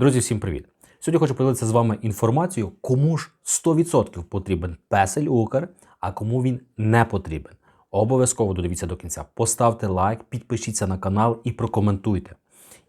Друзі, всім привіт! Сьогодні хочу поділитися з вами інформацією, кому ж 100% потрібен песель Укр, а кому він не потрібен. Обов'язково додивіться до кінця. Поставте лайк, підпишіться на канал і прокоментуйте.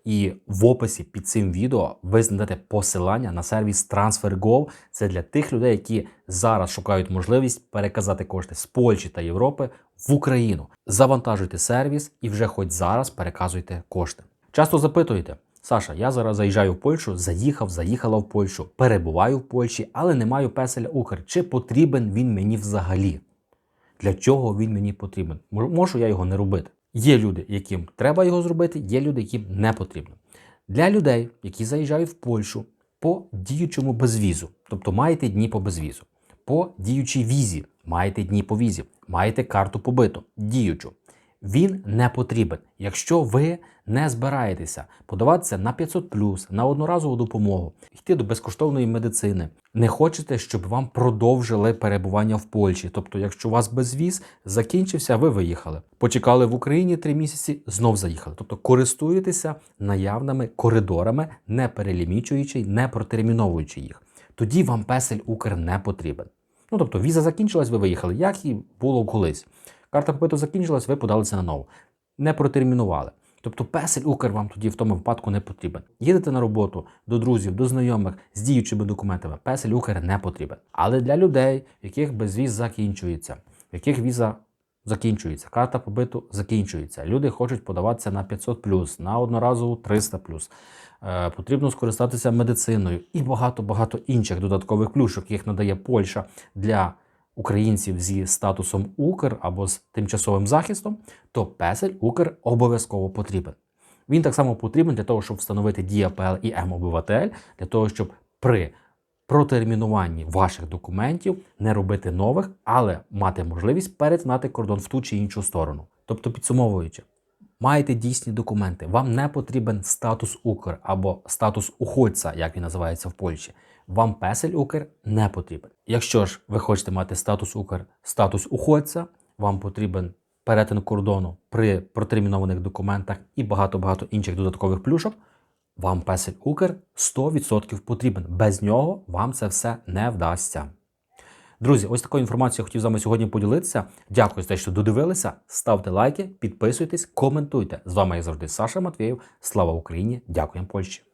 І в описі під цим відео ви знайдете посилання на сервіс TransferGo. Це для тих людей, які зараз шукають можливість переказати кошти з Польщі та Європи в Україну. Завантажуйте сервіс і вже хоч зараз переказуйте кошти. Часто запитуєте, Саша, я зараз заїжджаю в Польщу, заїхав, заїхала в Польщу, перебуваю в Польщі, але не маю песеля Укр. Чи потрібен він мені взагалі? Для чого він мені потрібен? Можу я його не робити. Є люди, яким треба його зробити, є люди, яким не потрібно. Для людей, які заїжджають в Польщу по діючому безвізу, тобто маєте дні по безвізу, по діючій візі, маєте дні по візі, маєте карту побиту, діючу. Він не потрібен, якщо ви не збираєтеся подаватися на 500 на одноразову допомогу, йти до безкоштовної медицини. Не хочете, щоб вам продовжили перебування в Польщі. Тобто, якщо у вас безвіз закінчився, ви виїхали. Почекали в Україні три місяці, знов заїхали. Тобто користуєтеся наявними коридорами, не перелімічуючи, не протерміновуючи їх. Тоді вам песель Укр не потрібен. Ну тобто, віза закінчилась, ви виїхали, як і було колись. Карта побиту закінчилась, ви подалися на нову. Не протермінували. Тобто песель Укр вам тоді в тому випадку не потрібен. Їдете на роботу до друзів, до знайомих з діючими документами. Песель Укр не потрібен. Але для людей, в яких безвіз закінчується, в яких віза закінчується, карта побиту закінчується. Люди хочуть подаватися на 500 на одноразову 300 Е, Потрібно скористатися медициною і багато-багато інших додаткових плюшок, яких надає Польща для українців зі статусом Укр або з тимчасовим захистом, то песель Укр обов'язково потрібен. Він так само потрібен для того, щоб встановити Дія ПЛ і М-обиватель, для того, щоб при протермінуванні ваших документів не робити нових, але мати можливість перетинати кордон в ту чи іншу сторону. Тобто, підсумовуючи, маєте дійсні документи, вам не потрібен статус Укр або статус уходця, як він називається в Польщі. Вам песель Укр не потрібен. Якщо ж ви хочете мати статус Укр, статус уходця, вам потрібен перетин кордону при протермінованих документах і багато-багато інших додаткових плюшок. Вам песель Укр 100% потрібен. Без нього вам це все не вдасться. Друзі, ось такою інформацією хотів з вами сьогодні поділитися. Дякую за те, що додивилися. Ставте лайки, підписуйтесь, коментуйте. З вами, як завжди, Саша Матвєєв. Слава Україні! Дякуємо Польщі!